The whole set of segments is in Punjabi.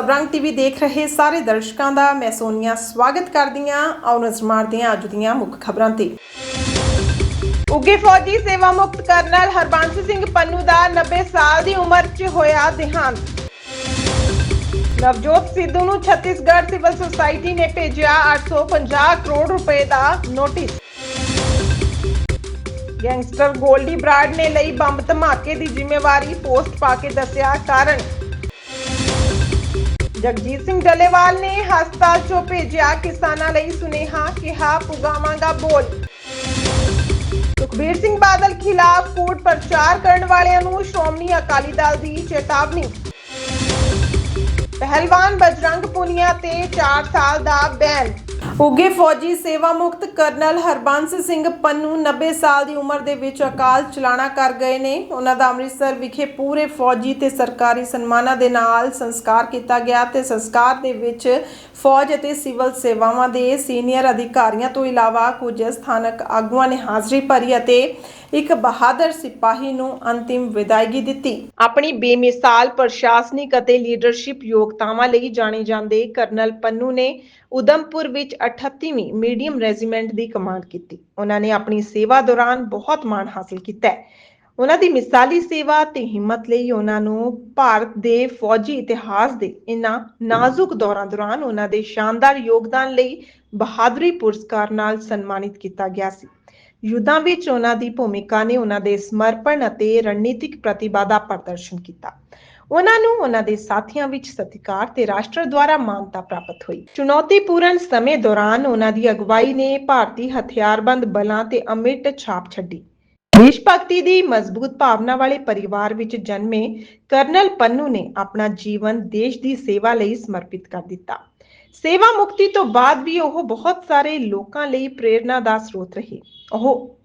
ਸਬਰੰਗ ਟੀਵੀ ਦੇਖ ਰਹੇ ਸਾਰੇ ਦਰਸ਼ਕਾਂ ਦਾ, ਮੈਂ ਸੋਨੀਆ ਸਵਾਗਤ ਕਰਦੀ ਹਾਂ ਆਓ ਨਜ਼ਰ ਮਾਰਦੇ ਹਾਂ ਅੱਜ ਦੀਆਂ ਮੁੱਖ ਖਬਰਾਂ ਤੇ। ਉੱਗੇ ਫੌਜੀ ਸੇਵਾ ਮੁਕਤ ਕਰਨਲ ਹਰਬੰਸ ਸਿੰਘ ਪੰਨੂ ਦਾ 90 ਸਾਲ ਦੀ ਉਮਰ 'ਚ ਹੋਇਆ ਦੇਹਾਂਤ। ਨਵਜੋਤ ਸਿੱਧੂ ਨੂੰ ਛੱਤੀਸਗੜ੍ਹ ਸਿਵਲ ਸੁਸਾਇਟੀ ਨੇ ਭੇਜਿਆ 850 ਕਰੋੜ ਰੁਪਏ ਦਾ ਨੋਟਿਸ। ਗੈਂਗਸਟਰ ਗੋਲਡੀ ਬਰਾਡ ਨੇ ਲਈ ਬੰਬ ਧਮਾਕੇ ਦੀ ਜ਼ਿੰਮੇਵਾਰੀ ਪੋਸਟ ਪਾ ਕੇ ਦੱਸਿਆ ਕਾਰਨ। ਜਗਜੀਤ ਸਿੰਘ ਡੱਲੇਵਾਲ ਨੇ ਹਸਪਤਾਲ ਚੋਂ ਭੇਜਿਆ ਕਿਸਾਨਾਂ ਲਈ ਸੁਨੇਹਾ ਕਿਹਾ ਪੁਗਾਵਾਂਗਾ ਬੋਲ। ਸੁਖਬੀਰ ਸਿੰਘ ਬਾਦਲ ਖਿਲਾਫ ਕੋਰਟ ਪ੍ਰਚਾਰ ਕਰਨ ਵਾਲਿਆਂ ਨੂੰ ਸ਼੍ਰੋਮਣੀ ਅਕਾਲੀ ਦਲ ਦੀ ਚੇਤਾਵਨੀ। ਪਹਿਲਵਾਨ ਬਜਰੰਗ ਪੁਨੀਆ ਤੇ 4 ਸਾਲ ਦਾ ਬੈਨ। ਉਗੇ ਫੌਜੀ ਸੇਵਾ ਮੁਕਤ ਕਰਨਲ ਹਰਬੰਸ ਸਿੰਘ ਪੰਨੂ 90 ਸਾਲ ਦੀ ਉਮਰ ਦੇ ਵਿੱਚ ਅਕਾਲ ਚਲਾਣਾ ਕਰ ਗਏ ਨੇ। ਉਹਨਾਂ ਦਾ ਅੰਮ੍ਰਿਤਸਰ ਵਿਖੇ ਪੂਰੇ ਫੌਜੀ ਤੇ ਸਰਕਾਰੀ ਸਨਮਾਨਾਂ ਦੇ ਨਾਲ ਸੰਸਕਾਰ ਕੀਤਾ ਗਿਆ ਤੇ ਸੰਸਕਾਰ ਦੇ ਵਿੱਚ ਫੌਜ ਅਤੇ ਸਿਵਲ ਸੇਵਾਵਾਂ ਦੇ ਸੀਨੀਅਰ ਅਧਿਕਾਰੀਆਂ ਤੋਂ ਇਲਾਵਾ ਕੁਝ ਸਥਾਨਕ ਆਗੂਆਂ ਨੇ ਹਾਜ਼ਰੀ ਭਰੀ ਅਤੇ ਇੱਕ ਬਹਾਦਰ ਸਿਪਾਹੀ ਨੂੰ ਅੰਤਿਮ ਵਿਦਾਇਗੀ ਦਿੱਤੀ। ਆਪਣੀ ਬੇਮਿਸਾਲ ਪ੍ਰਸ਼ਾਸਨਿਕ ਅਤੇ ਲੀਡਰਸ਼ਿਪ ਯੋਗਤਾਵਾਂ ਲਈ ਜਾਣੇ ਜਾਂਦੇ ਕਰਨਲ ਪੰਨੂ ਨੇ ਉਦਮਪੁਰ ਵਿੱਚ 38ਵੀਂ ਮੀਡੀਅਮ ਰੈਜੀਮੈਂਟ ਦੀ ਕਮਾਂਡ ਕੀਤੀ। ਉਹਨਾਂ ਨੇ ਆਪਣੀ ਸੇਵਾ ਦੌਰਾਨ ਬਹੁਤ ਮਾਣ ਹਾਸਲ ਕੀਤਾ ਹੈ। ਉਹਨਾਂ ਦੀ ਮਿਸਾਲੀ ਸੇਵਾ ਤੇ ਹਿੰਮਤ ਲਈ ਉਹਨਾਂ ਨੂੰ ਭਾਰਤ ਦੇ ਫੌਜੀ ਇਤਿਹਾਸ ਦੇ ਇਨ੍ਹਾਂ ਨਾਜ਼ੁਕ ਦੌਰਾਂ ਦੌਰਾਨ ਉਹਨਾਂ ਦੇ ਸ਼ਾਨਦਾਰ ਯੋਗਦਾਨ ਲਈ ਬਹਾਦਰੀ ਪੁਰਸਕਾਰ ਨਾਲ ਸਨਮਾਨਿਤ ਕੀਤਾ ਗਿਆ ਸੀ। ਯੁੱਧਾਂ ਵਿੱਚ ਉਹਨਾਂ ਦੀ ਭੂਮਿਕਾ ਨੇ ਉਹਨਾਂ ਦੇ ਸਮਰਪਣ ਅਤੇ ਰਣਨੀਤਿਕ ਪ੍ਰਤਿਭਾ ਦਾ ਪ੍ਰਦਰਸ਼ਨ ਕੀਤਾ। ਉਹਨਾਂ ਨੂੰ ਉਹਨਾਂ ਦੇ ਸਾਥੀਆਂ ਵਿੱਚ ਸਤਿਕਾਰ ਤੇ ਰਾਸ਼ਟਰ ਦੁਆਰਾ ਮਾਨਤਾ ਪ੍ਰਾਪਤ ਹੋਈ। ਚੁਣੌਤੀਪੂਰਨ ਸਮੇਂ ਦੌਰਾਨ ਉਹਨਾਂ ਦੀ ਅਗਵਾਈ ਨੇ ਭਾਰਤੀ ਹਥਿਆਰਬੰਦ ਬਲਾਂ ਤੇ ਅਮਿਟ ਛਾਪ ਛੱਡੀ। ਦੇਸ਼ ਭਗਤੀ ਦੀ ਮਜ਼ਬੂਤ ਭਾਵਨਾ ਵਾਲੇ ਪਰਿਵਾਰ ਵਿੱਚ ਜਨਮੇ ਕਰਨਲ ਪੰਨੂ ਨੇ ਆਪਣਾ ਜੀਵਨ ਦੇਸ਼ ਦੀ ਸੇਵਾ ਲਈ ਸਮਰਪਿਤ ਕਰ ਦਿੱਤਾ। ਸੇਵਾ ਮੁਕਤੀ ਤੋਂ ਬਾਅਦ ਵੀ ਉਹ ਬਹੁਤ ਸਾਰੇ ਲੋਕਾਂ ਲਈ ਪ੍ਰੇਰਨਾ ਦਾ ਸਰੋਤ ਰਹੇ। ਉਹ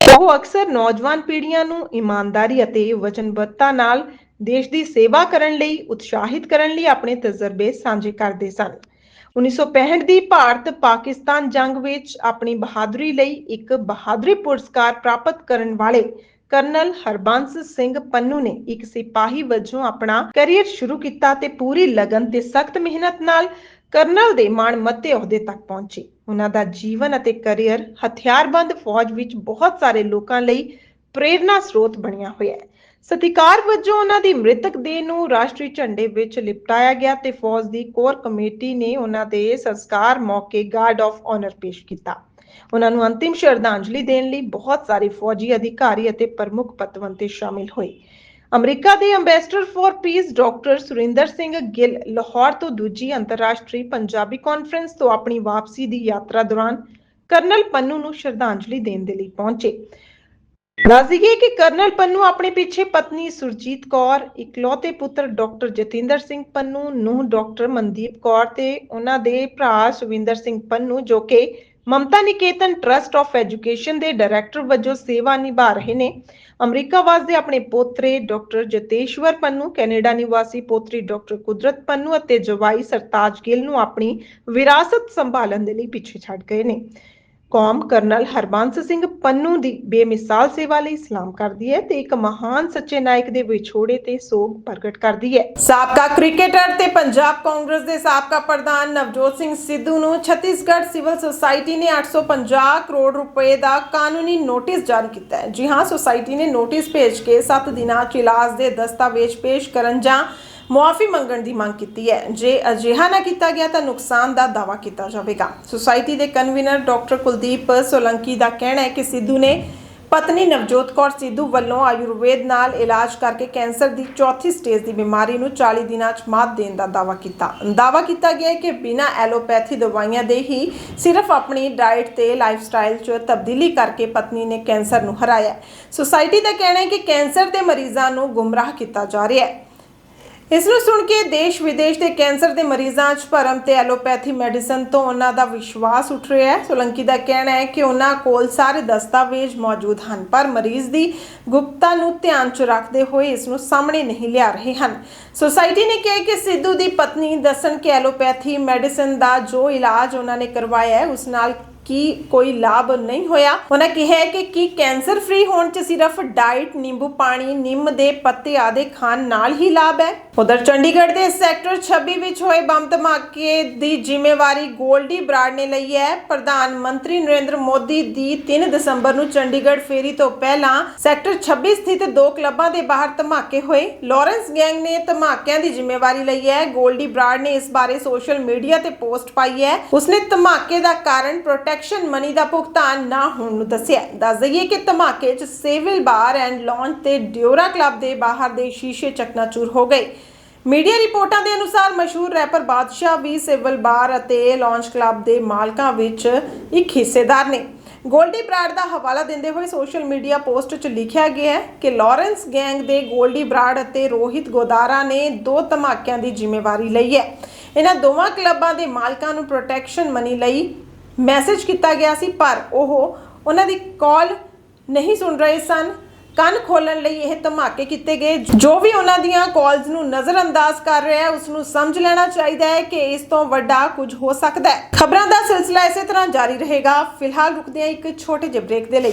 ਉਹ ਅਕਸਰ ਨੌਜਵਾਨ ਪੀੜ੍ਹੀਆਂ ਨੂੰ ਇਮਾਨਦਾਰੀ ਅਤੇ ਵਚਨਬੱਧਤਾ ਨਾਲ ਦੇਸ਼ ਦੀ ਸੇਵਾ ਕਰਨ ਲਈ, ਉਤਸ਼ਾਹਿਤ ਕਰਨ ਲਈ ਆਪਣੇ ਤਜਰਬੇ ਸਾਂਝੇ ਕਰਦੇ ਸਨ। 1965 ਦੀ ਭਾਰਤ ਪਾਕਿਸਤਾਨ ਜੰਗ ਵਿੱਚ ਆਪਣੀ ਬਹਾਦਰੀ ਲਈ ਇੱਕ ਬਹਾਦਰੀ ਪੁਰਸਕਾਰ ਪ੍ਰਾਪਤ ਕਰਨ ਵਾਲੇ ਕਰਨਲ ਹਰਬੰਸ ਸਿੰਘ ਪੰਨੂ ਨੇ ਇੱਕ ਸਿਪਾਹੀ ਵਜੋਂ ਆਪਣਾ ਕੈਰੀਅਰ ਸ਼ੁਰੂ ਕੀਤਾ ਤੇ ਪੂਰੀ ਲਗਨ ਤੇ ਸਖਤ ਮਿਹਨਤ ਨਾਲ ਕਰਨਲ ਦੇ ਮਾਣਮੱਤੇ ਅਹੁਦੇ ਤੱਕ ਪਹੁੰਚੇ। ਉਹਨਾਂ ਦਾ ਜੀਵਨ ਅਤੇ ਕੈਰੀਅਰ ਹਥਿਆਰਬੰਦ ਫੌਜ ਵਿੱਚ ਬਹੁਤ ਸਾਰੇ ਲੋਕਾਂ ਲਈ ਪ੍ਰੇਰਨਾ ਸਰੋਤ ਬਣਿਆ ਹੋਇਆ ਹੈ। ਸਤਿਕਾਰ ਵਜੋਂ ਉਹਨਾਂ ਦੀ ਮ੍ਰਿਤਕ ਦੇਹ ਨੂੰ ਰਾਸ਼ਟਰੀ ਝੰਡੇ ਵਿੱਚ ਲਿਪਟਾਇਆ ਗਿਆ ਤੇ ਫੌਜ ਦੀ ਕੋਰ ਕਮੇਟੀ ਨੇ ਉਹਨਾਂ ਦੇ ਸੰਸਕਾਰ ਮੌਕੇ ਗਾਰਡ ਆਫ ਆਨਰ ਪੇਸ਼ ਕੀਤਾ। ਉਹਨਾਂ ਨੂੰ ਅੰਤਿਮ ਸ਼ਰਧਾਂਜਲੀ ਦੇਣ ਲਈ ਬਹੁਤ ਸਾਰੇ ਫੌਜੀ ਅਧਿਕਾਰੀ ਅਤੇ ਪ੍ਰਮੁੱਖ ਪਤਵੰਤੇ ਸ਼ਾਮਿਲ ਹੋਏ। ਅਮਰੀਕਾ ਦੇ ambassador for peace doctor Surinder Singh Gill Lahore ਤੋਂ ਦੂਜੀ ਅੰਤਰਰਾਸ਼ਟਰੀ ਪੰਜਾਬੀ ਕਾਨਫਰੰਸ ਤੋਂ ਆਪਣੀ ਵਾਪਸੀ ਦੀ ਯਾਤਰਾ ਦੌਰਾਨ ਕਰਨਲ ਪੰਨੂ ਨੂੰ ਸ਼ਰਧਾਂਜਲੀ ਦੇਣ ਦੇ ਲਈ ਪਹੁੰਚੇ। ਦੱਸਦੀਏ ਕਿ ਕਰਨਲ ਪੰਨੂ ਆਪਣੇ ਪਿੱਛੇ ਪਤਨੀ ਸੁਰਜੀਤ ਕੌਰ, ਇਕਲੌਤੇ ਪੁੱਤਰ ਡਾਕਟਰ ਜਤਿੰਦਰ ਸਿੰਘ ਪੰਨੂ ਨੂੰ ਡਾਕਟਰ ਮਨਦੀਪ ਕੌਰ ਤੇ ਉਹਨਾਂ ਦੇ ਭਰਾ ਸੁਵਿੰਦਰ ਸਿੰਘ ਪੰਨੂ ਜੋ ਕਿ Mamta Niketan trust of education ਦੇ ਡਾਇਰੈਕਟਰ ਵਜੋਂ ਸੇਵਾ ਨਿਭਾ ਰਹੇ ਨੇ। ਅਮਰੀਕਾ ਵਾਸਤੇ ਆਪਣੇ ਪੋਤਰੇ ਡਾਕਟਰ ਜਤੇਸ਼ਵਰ ਪੰਨੂ, ਕੈਨੇਡਾ ਨਿਵਾਸੀ ਪੋਤਰੀ ਡਾਕਟਰ ਕੁਦਰਤ ਪੰਨੂ ਅਤੇ ਜਵਾਈ ਸਰਤਾਜ ਗਿੱਲ ਨੂੰ ਆਪਣੀ ਵਿਰਾਸਤ ਸੰਭਾਲਣ ਦੇ ਲਈ ਪਿੱਛੇ ਛੱਡ ਗਏ ਨੇ। ਕੌਮ ਕਰਨਲ ਹਰਬੰਸ ਸਿੰਘ ਪੰਨੂ ਦੀ ਬੇਮਿਸਾਲ ਸੇਵਾ ਲਈ ਸਲਾਮ ਕਰਦੀ ਹੈ ਤੇ ਇੱਕ ਮਹਾਨ ਸੱਚੇ ਨਾਇਕ ਦੇ ਵਿਛੋੜੇ ਤੇ ਸੋਗ ਪ੍ਰਗਟ ਕਰਦੀ ਹੈ। ਸਾਬਕਾ ਕ੍ਰਿਕਟਰ ਤੇ ਪੰਜਾਬ ਕਾਂਗਰਸ ਦੇ ਸਾਬਕਾ ਪ੍ਰਧਾਨ ਨਵਜੋਤ ਸਿੰਘ ਸਿੱਧੂ ਨੂੰ ਛੱਤੀਸਗੜ੍ਹ ਸਿਵਲ ਸੁਸਾਇਟੀ ਨੇ 850 ਕਰੋੜ ਰੁਪਏ ਦਾ ਕਾਨੂੰਨੀ ਨੋਟਿਸ ਜਾਰੀ ਕੀਤਾ ਹੈ। ਜੀ ਹਾਂ, ਸੁਸਾਇਟੀ ਨੇ ਨੋਟਿਸ ਭੇਜ ਕੇ 7 ਦਿਨਾਂ 'ਚ ਇਲਾਜ ਦੇ ਦਸਤਾਵੇਜ਼ ਪੇਸ਼ ਕਰਨ ਜਾਂ ਮੁਆਫੀ ਮੰਗਣ ਦੀ ਮੰਗ ਕੀਤੀ ਹੈ। ਜੇ ਅਜਿਹਾ ਨਾ ਕੀਤਾ ਗਿਆ ਤਾਂ ਨੁਕਸਾਨ ਦਾ ਦਾਵਾ ਕੀਤਾ ਜਾਵੇਗਾ। ਸੁਸਾਇਟੀ ਦੇ ਕਨਵੀਨਰ ਡਾਕਟਰ ਕੁਲਦੀਪ ਸੋਲੰਕੀ ਦਾ ਕਹਿਣਾ ਹੈ ਕਿ ਸਿੱਧੂ ਨੇ ਪਤਨੀ ਨਵਜੋਤ ਕੌਰ ਸਿੱਧੂ ਵੱਲੋਂ ਆਯੁਰਵੇਦ ਨਾਲ ਇਲਾਜ ਕਰਕੇ ਕੈਂਸਰ ਦੀ ਚੌਥੀ ਸਟੇਜ ਦੀ ਬਿਮਾਰੀ ਨੂੰ 40 ਦਿਨਾਂ 'ਚ ਮਾਤ ਦੇਣ ਦਾ ਦਾਵਾ ਕੀਤਾ। ਦਾਵਾ ਕੀਤਾ ਗਿਆ ਹੈ ਕਿ ਬਿਨਾਂ ਐਲੋਪੈਥੀ ਦਵਾਈਆਂ ਦੇ ਹੀ ਸਿਰਫ ਆਪਣੀ ਡਾਈਟ ਤੇ ਲਾਈਫਸਟਾਈਲ 'ਚ ਤਬਦੀਲੀ ਕਰਕੇ ਪਤਨੀ ਨੇ ਕੈਂਸਰ ਨੂੰ ਹਰਾਇਆ ਸੁਸਾਇਟੀ ਦਾ ਕਹਿਣਾ ਹੈ ਕਿ ਕੈਂਸਰ ਦੇ ਮਰੀਜ਼ਾਂ ਨੂੰ ਗੁੰਮਰਾਹ ਕੀਤਾ ਜਾ ਰਿਹਾ ਹੈ। ਇਸ ਨੂੰ ਸੁਣ ਕੇ ਦੇਸ਼ ਵਿਦੇਸ਼ ਦੇ ਕੈਂਸਰ ਦੇ ਮਰੀਜ਼ਾਂ 'ਚ ਭਰਮ ਤੇ ਐਲੋਪੈਥੀ ਮੈਡੀਸਨ ਤੋਂ ਉਹਨਾਂ ਦਾ ਵਿਸ਼ਵਾਸ ਉੱਠ ਰਿਹਾ ਹੈ। ਸੋਲੰਕੀ ਦਾ ਕਹਿਣਾ ਹੈ ਕਿ ਉਹਨਾਂ ਕੋਲ ਸਾਰੇ ਦਸਤਾਵੇਜ਼ ਮੌਜੂਦ ਹਨ, ਪਰ ਮਰੀਜ਼ ਦੀ ਗੁਪਤਾ ਨੂੰ ਧਿਆਨ 'ਚ ਰੱਖਦੇ ਹੋਏ ਇਸ ਨੂੰ ਸਾਹਮਣੇ ਨਹੀਂ ਲਿਆ ਰਹੇ ਹਨ। ਸੁਸਾਇਟੀ ਨੇ ਕਿਹਾ ਕਿ ਸਿੱਧੂ ਦੀ ਪਤਨੀ ਦੱਸਣ ਕਿ ਐਲੋਪੈਥੀ ਮੈਡੀਸਨ ਦਾ ਜੋ ਇਲਾਜ ਉਹਨਾਂ ਨੇ ਕਰਵਾਇਆ ਹੈ, ਉਸ ਨਾਲ ਕੀ ਕੋਈ ਲਾਭ ਨਹੀਂ ਹੋਇਆ? ਉਹਨਾਂ ਕਿਹਾ ਹੈ ਕਿ ਕੀ ਕੈਂਸਰ ਫ੍ਰੀ ਹੋਣ ਚ ਸਿਰਫ ਡਾਈਟ ਨਿੰਬੂ ਪਾਣੀ, ਨਿੰਮ ਦੇ ਪੱਤੇ ਆਦੇ ਖਾਣ ਨਾਲ ਹੀ ਲਾਭ ਹੈ? ਉਧਰ ਚੰਡੀਗੜ੍ਹ ਦੇ ਸੈਕਟਰ 26 ਵਿੱਚ ਹੋਏ ਬੰਬ ਧਮਾਕੇ ਦੀ ਜ਼ਿੰਮੇਵਾਰੀ ਗੋਲਡੀ ਬਰਾੜ ਨੇ ਲਈ ਹੈ। ਪ੍ਰਧਾਨ ਮੰਤਰੀ ਨਰਿੰਦਰ ਮੋਦੀ ਦੀ 3 ਦਸੰਬਰ ਨੂੰ ਚੰਡੀਗੜ੍ਹ ਫੇਰੀ ਤੋਂ ਪਹਿਲਾਂ ਸੈਕਟਰ 26 ਸਥਿਤ ਦੋ ਕਲੱਬਾਂ ਦੇ ਬਾਹਰ ਧਮਾਕੇ ਹੋਏ। ਲਾਰੈਂਸ ਗੈਂਗ ਨੇ ਧਮਾਕਿਆਂ ਦੀ ਜ਼ਿੰਮੇਵਾਰੀ ਲਈ ਹੈ। ਗੋਲਡੀ ਬਰਾੜ ਨੇ ਇਸ ਬਾਰੇ ਸੋਸ਼ਲ ਮੀਡੀਆ ਤੇ ਪੋਸਟ ਪਾਈ ਹੈ। ਉਸਨੇ ਧਮਾਕੇ ਦਾ ਕਾਰਨ ਪ੍ਰੋਟੈਕਟ ਪ੍ਰੋਟੈਕਸ਼ਨ ਮਨੀ ਦਾ ਭੁਗਤਾਨ ਨਾ ਹੋਣ ਨੂੰ ਦੱਸਿਆ ਦੱਸ ਦਈਏ ਕਿ ਧਮਾਕੇ 'ਚ ਸਿਵਲ ਬਾਰ ਐਂਡ ਲਾਂਚ ਤੇ ਡਿਓਰਾ ਕਲੱਬ ਦੇ ਬਾਹਰ ਦੇ ਸ਼ੀਸ਼ੇ ਚਕਨਾਚੂਰ ਹੋ ਗਏ। ਮੀਡੀਆ ਰਿਪੋਰਟਾਂ ਦੇ ਅਨੁਸਾਰ ਮਸ਼ਹੂਰ ਰੈਪਰ ਬਾਦਸ਼ਾਹ ਵੀ ਸਿਵਲ ਬਾਰ ਅਤੇ ਲਾਂਚ ਕਲੱਬ ਦੇ ਮਾਲਕਾਂ ਵਿੱਚ ਇੱਕ ਹਿੱਸੇਦਾਰ ਨੇ। ਗੋਲਡੀ ਬਰਾੜ ਦਾ ਹਵਾਲਾ ਦਿੰਦੇ ਹੋਏ ਸੋਸ਼ਲ ਮੀਡੀਆ ਪੋਸਟ 'ਚ ਲਿਖਿਆ ਗਿਆ ਹੈ ਕਿ ਲਾਰੈਂਸ ਗੈਂਗ ਦੇ ਗੋਲਡੀ ਬਰਾੜ ਅਤੇ ਰੋਹਿਤ ਗੋਦਾਰਾ ਨੇ ਦੋ ਧਮਾਕਿਆਂ ਦੀ ਜ਼ਿੰਮੇਵਾਰੀ ਲਈ ਹੈ। ਇਹਨਾਂ ਦੋਵਾਂ ਕਲੱਬਾਂ ਦੇ ਮਾਲਕਾਂ ਨੂੰ ਪ੍ਰੋਟੈਕਸ਼ਨ ਮਨੀ ਲਈ ਮੈਸੇਜ ਕੀਤਾ ਗਿਆ ਸੀ, ਪਰ ਉਹ ਉਹਨਾਂ ਦੀ ਕਾਲ ਨਹੀਂ ਸੁਣ ਰਹੇ ਸਨ। ਕੰਨ ਖੋਲਣ ਲਈ ਇਹ ਧਮਾਕੇ ਕੀਤੇ ਗਏ। ਜੋ ਵੀ ਉਹਨਾਂ ਦੀਆਂ ਕਾਲਸ ਨੂੰ ਨਜ਼ਰਅੰਦਾਜ਼ ਕਰ ਰਿਹਾ ਹੈ, ਉਸ ਨੂੰ ਸਮਝ ਲੈਣਾ ਚਾਹੀਦਾ ਹੈ ਕਿ ਇਸ ਤੋਂ ਵੱਡਾ ਕੁਝ ਹੋ ਸਕਦਾ ਹੈ। ਖਬਰਾਂ ਦਾ ਸਿਲਸਿਲਾ ਇਸੇ ਤਰ੍ਹਾਂ ਜਾਰੀ ਰਹੇਗਾ। ਫਿਲਹਾਲ ਰੁਕਦੇ ਹਾਂ ਇੱਕ ਛੋਟੇ ਜਿਹੇ ਬ੍ਰੇਕ ਦੇ ਲਈ।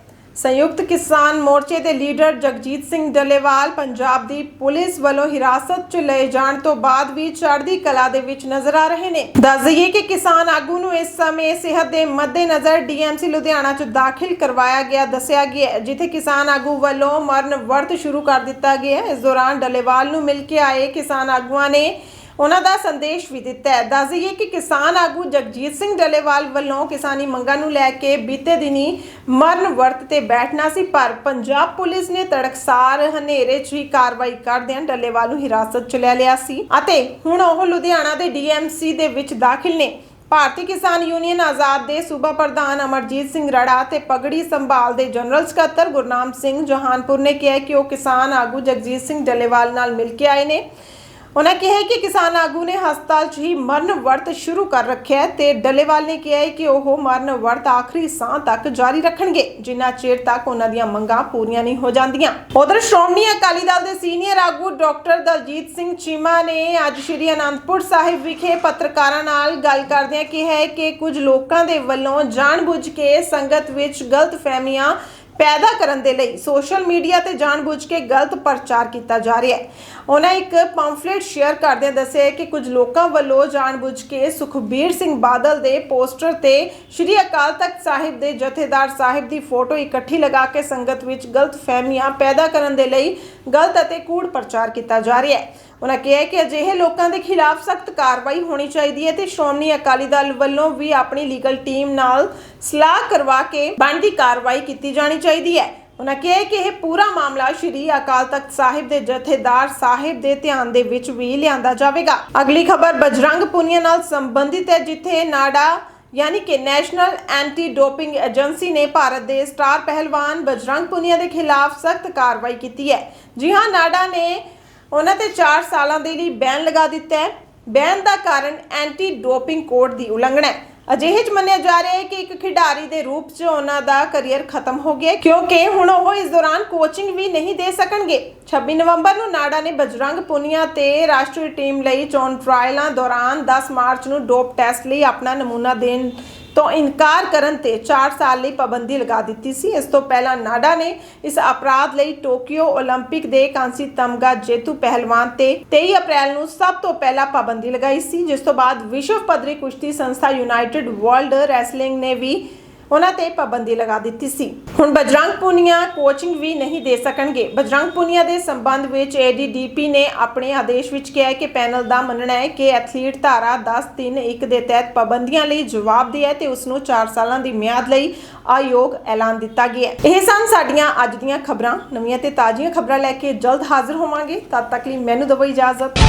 ਸੰਯੁਕਤ ਕਿਸਾਨ ਮੋਰਚੇ ਦੇ ਲੀਡਰ ਜਗਜੀਤ ਸਿੰਘ ਡੱਲੇਵਾਲ ਪੰਜਾਬ ਦੀ ਪੁਲਿਸ ਵੱਲੋਂ ਹਿਰਾਸਤ 'ਚ ਲਏ ਜਾਣ ਤੋਂ ਬਾਅਦ ਵੀ ਚੜ੍ਹਦੀ ਕਲਾ ਦੇ ਵਿੱਚ ਨਜ਼ਰ ਆ ਰਹੇ ਨੇ। ਦੱਸ ਦਈਏ ਕਿ ਕਿਸਾਨ ਆਗੂ ਨੂੰ ਇਸ ਸਮੇਂ ਸਿਹਤ ਦੇ ਮੱਦੇਨਜ਼ਰ ਡੀਐਮਸੀ ਲੁਧਿਆਣਾ 'ਚ ਦਾਖਲ ਕਰਵਾਇਆ ਗਿਆ, ਦੱਸਿਆ ਗਿਆ ਜਿੱਥੇ ਕਿਸਾਨ ਆਗੂ ਵੱਲੋਂ ਮਰਨ ਵਰਤ ਸ਼ੁਰੂ ਕਰ ਦਿੱਤਾ ਗਿਆ ਇਸ ਦੌਰਾਨ ਡੱਲੇਵਾਲ ਨੂੰ ਮਿਲ ਕੇ ਆਏ ਕਿਸਾਨ ਆਗੂਆਂ ਨੇ ਉਹਨਾਂ ਦਾ ਸੰਦੇਸ਼ ਵੀ ਦਿੱਤਾ ਹੈ। ਦੱਸ ਦਈਏ ਕਿ ਕਿਸਾਨ ਆਗੂ ਜਗਜੀਤ ਸਿੰਘ ਡੱਲੇਵਾਲ ਵੱਲੋਂ ਕਿਸਾਨੀ ਮੰਗਾਂ ਨੂੰ ਲੈ ਕੇ ਬੀਤੇ ਦਿਨੀ ਮਰਨ ਵਰਤ ਤੇ ਬੈਠਣਾ ਸੀ, ਪਰ ਪੰਜਾਬ ਪੁਲਿਸ ਨੇ ਤੜਕਸਾਰ ਹਨੇਰੇ 'ਚ ਹੀ ਕਾਰਵਾਈ ਕਰਦਿਆਂ ਡੱਲੇਵਾਲ ਨੂੰ ਹਿਰਾਸਤ 'ਚ ਲੈ ਲਿਆ ਸੀ। ਅਤੇ ਹੁਣ ਉਹ ਲੁਧਿਆਣਾ ਦੇ ਡੀਐਮਸੀ ਦੇ ਵਿੱਚ ਦਾਖਲ ਨੇ। ਭਾਰਤੀ ਕਿਸਾਨ ਯੂਨੀਅਨ ਆਜ਼ਾਦ ਦੇ ਸੂਬਾ ਪ੍ਰਧਾਨ ਅਮਰਜੀਤ ਸਿੰਘ ਰੜਾ ਤੇ ਪਗੜੀ ਸੰਭਾਲ ਦੇ ਜਨਰਲ ਸਕੱਤਰ ਗੁਰਨਾਮ ਸਿੰਘ ਜਹਾਨਪੁਰ ਨੇ ਕਿਹਾ ਕਿ ਉਹ ਕਿਸਾਨ ਆਗੂ ਜਗਜੀਤ ਸਿੰਘ ਡੱਲੇਵਾਲ ਨਾਲ ਮਿਲ ਕੇ ਆਏ ਨੇ। ਉਹਨਾਂ ਕਿਹਾ ਕਿ ਕਿਸਾਨ ਆਗੂ ਨੇ ਹਸਪਤਾਲ 'ਚ ਹੀ ਮਰਨ ਵਰਤ ਸ਼ੁਰੂ ਕਰ ਰੱਖਿਆ ਹੈ ਤੇ ਡੱਲੇਵਾਲ ਨੇ ਕਿਹਾ ਹੈ ਕਿ ਉਹ ਮਰਨ ਵਰਤ ਆਖਰੀ ਸਾਹ ਤੱਕ ਜਾਰੀ ਰੱਖਣਗੇ। ਜਿੰਨਾ ਚਿਰ ਤੱਕ ਉਹਨਾਂ ਦੀਆਂ ਮੰਗਾਂ ਪੂਰੀਆਂ ਨਹੀਂ ਹੋ ਜਾਂਦੀਆਂ। ਉਧਰ ਸ਼੍ਰੋਮਣੀ ਅਕਾਲੀ ਦਲ ਦੇ ਸੀਨੀਅਰ ਆਗੂ ਡਾਕਟਰ ਦਲਜੀਤ ਸਿੰਘ ਚੀਮਾ ਨੇ ਅੱਜ ਸ਼੍ਰੀ ਅਨੰਦਪੁਰ ਸਾਹਿਬ ਵਿਖੇ ਪੱਤਰਕਾਰਾਂ ਨਾਲ ਗੱਲ ਕਰਦਿਆਂ ਕਿਹਾ ਹੈ ਕਿ ਕੁਝ ਲੋਕਾਂ ਦੇ ਵੱਲੋਂ ਜਾਣਬੁੱਝ ਕੇ ਸੰਗਤ ਵਿੱਚ ਗਲਤ ਫਹਿਮੀਆਂ ਪੈਦਾ ਕਰਨ ਦੇ ਲਈ ਸੋਸ਼ਲ ਮੀਡੀਆ ਤੇ ਜਾਣਬੁੱਝ ਕੇ ਗਲਤ ਪ੍ਰਚਾਰ ਕੀਤਾ ਜਾ ਰਿਹਾ ਹੈ। ਉਹਨਾਂ ਇੱਕ ਪੰਫਲੇਟ ਸ਼ੇਅਰ ਕਰਦਿਆਂ ਦੱਸਿਆ ਕਿ ਕੁਝ ਲੋਕਾਂ ਵੱਲੋਂ ਜਾਣਬੁੱਝ ਕੇ ਸੁਖਬੀਰ ਸਿੰਘ ਬਾਦਲ ਦੇ ਪੋਸਟਰ ਤੇ ਸ਼੍ਰੀ ਅਕਾਲ ਤਖਤ ਸਾਹਿਬ ਦੇ ਜਥੇਦਾਰ ਸਾਹਿਬ ਦੀ ਫੋਟੋ ਇਕੱਠੀ ਲਗਾ ਕੇ ਸੰਗਤ ਵਿੱਚ ਗਲਤ ਫਹਿਮੀਆਂ ਪੈਦਾ ਕਰਨ ਦੇ ਲਈ ਗਲਤ ਅਤੇ ਕੂੜ ਪ੍ਰਚਾਰ ਕੀਤਾ ਜਾ ਰਿਹਾ ਹੈ। ਉਹਨਾਂ ਕਿਹਾ ਕਿ ਅਜਿਹੇ ਲੋਕਾਂ ਦੇ ਖਿਲਾਫ ਸਖਤ ਕਾਰਵਾਈ ਹੋਣੀ ਚਾਹੀਦੀ ਹੈ ਤੇ ਸ਼੍ਰੋਮਣੀ ਅਕਾਲੀ ਦਲ ਵੱਲੋਂ ਵੀ ਆਪਣੀ ਲੀਗਲ ਟੀਮ ਨਾਲ ਸਲਾਹ ਕਰਵਾ ਕੇ ਬਣਦੀ ਕਾਰਵਾਈ ਕੀਤੀ ਜਾਣੀ ਚਾਹੀਦੀ ਹੈ। ਉਹਨਾਂ ਕਿਹਾ ਕਿ ਇਹ ਪੂਰਾ ਮਾਮਲਾ ਸ਼੍ਰੀ ਅਕਾਲ ਤਖਤ ਸਾਹਿਬ ਦੇ ਜਥੇਦਾਰ ਸਾਹਿਬ ਦੇ ਧਿਆਨ ਦੇ ਵਿੱਚ ਵੀ ਲਿਆਂਦਾ ਜਾਵੇਗਾ। ਅਗਲੀ ਖਬਰ ਬਜਰੰਗ ਪੁਨੀਆ ਨਾਲ ਸੰਬੰਧਿਤ ਹੈ, ਜਿੱਥੇ ਨਾਡਾ ਯਾਨੀ ਕਿ ਨੈਸ਼ਨਲ ਐਂਟੀ ਡੋਪਿੰਗ ਏਜੰਸੀ ਨੇ ਭਾਰਤ ਦੇ ਸਟਾਰ ਪਹਿਲਵਾਨ ਬਜਰੰਗ ਪੁਨੀਆ ਦੇ ਖਿਲਾਫ ਸਖਤ ਕਾਰਵਾਈ ਕੀਤੀ ਹੈ। ਜੀ ਹਾਂ, ਨਾਡਾ ਨੇ ਉਹਨਾਂ ਤੇ 4 ਸਾਲਾਂ ਦੇ ਲਈ ਬੈਨ ਲਗਾ ਦਿੱਤਾ ਹੈ। ਬੈਨ ਦਾ ਕਾਰਨ ਐਂਟੀ ਡੋਪਿੰਗ ਕੋਡ ਦੀ ਉਲੰਘਣਾ ਹੈ। ਅਜਿਹੇ ਚ ਮੰਨਿਆ ਜਾ ਰਿਹਾ ਹੈ ਕਿ ਇੱਕ ਖਿਡਾਰੀ ਦੇ ਰੂਪ 'ਚ ਉਹਨਾਂ ਦਾ ਕੈਰੀਅਰ ਖਤਮ ਹੋ ਗਿਆ ਕਿਉਂਕਿ ਹੁਣ ਉਹ ਇਸ ਦੌਰਾਨ ਕੋਚਿੰਗ ਵੀ ਨਹੀਂ ਦੇ ਸਕਣਗੇ। 26 ਨਵੰਬਰ ਨੂੰ ਨਾਡਾ ਨੇ ਬਜਰੰਗ ਪੁਨੀਆ ਤੇ ਰਾਸ਼ਟਰੀ ਟੀਮ ਲਈ ਚੋਣ ਟ੍ਰਾਇਲਾਂ ਦੌਰਾਨ 10 ਮਾਰਚ ਨੂੰ ਡੋਪ ਟੈਸਟ ਲਈ ਆਪਣਾ ਨਮੂਨਾ ਦੇਣ ਤੋਂ ਇਨਕਾਰ ਕਰਨ ਤੇ 4 ਸਾਲ ਲਈ ਪਾਬੰਦੀ ਲਗਾ ਦਿੱਤੀ ਸੀ ਇਸ ਤੋਂ ਪਹਿਲਾਂ ਨਾਡਾ ਨੇ ਇਸ ਅਪਰਾਧ ਲਈ ਟੋਕੀਓ 올림픽 ਦੇ ਕਾਂਸੀ ਤਮਗਾ ਜੇਤੂ ਪਹਿਲਵਾਨ ਤੇ 23 ਅਪ੍ਰੈਲ ਨੂੰ ਸਭ ਤੋਂ ਪਹਿਲਾਂ ਪਾਬੰਦੀ ਲਗਾਈ ਸੀ ਜਿਸ ਤੋਂ ਬਾਅਦ ਵਿਸ਼ਵ ਪੱਧਰੀ ਕੁਸ਼ਤੀ ਸੰਸਥਾ ਯੂਨਾਈਟਿਡ ਵਰਲਡ ਰੈਸਲਿੰਗ ਨੇ ਵੀ ਉਹਨਾਂ ਤੇ ਪਾਬੰਦੀ ਲਗਾ ਦਿੱਤੀ ਸੀ। ਹੁਣ ਬਜਰੰਗ ਪੁਨੀਆ ਕੋਚਿੰਗ ਵੀ ਨਹੀਂ ਦੇ ਸਕਣਗੇ। ਬਜਰੰਗ ਪੁਨੀਆ ਦੇ ਸੰਬੰਧ ਵਿੱਚ ਏਡੀਡੀਪੀ ਨੇ ਆਪਣੇ ਆਦੇਸ਼ ਵਿੱਚ ਕਿਹਾ ਹੈ ਕਿ ਪੈਨਲ ਦਾ ਮੰਨਣਾ ਹੈ ਕਿ ਐਥਲੀਟ ਧਾਰਾ 10.3.1 ਦੇ ਤਹਿਤ ਪਾਬੰਦੀਆਂ ਲਈ ਜਵਾਬਦੇਹ ਹੈ ਤੇ ਉਸ ਨੂੰ 4 ਸਾਲਾਂ ਦੀ ਮਿਆਦ ਲਈ ਆਯੋਗ ਐਲਾਨ ਦਿੱਤਾ ਗਿਆ ਹੈ। ਇਹ ਸਨ ਸਾਡੀਆਂ ਅੱਜ ਦੀਆਂ ਖਬਰਾਂ। ਨਵੀਆਂ ਤੇ ਤਾਜ਼ੀਆਂ ਖਬਰਾਂ ਲੈ ਕੇ ਜਲਦ ਹਾਜ਼ਰ ਹੋਵਾਂਗੇ। ਤਦ ਤੱਕ ਲਈ ਮੈਨੂੰ ਦਿਓ ਇਜਾਜ਼ਤ।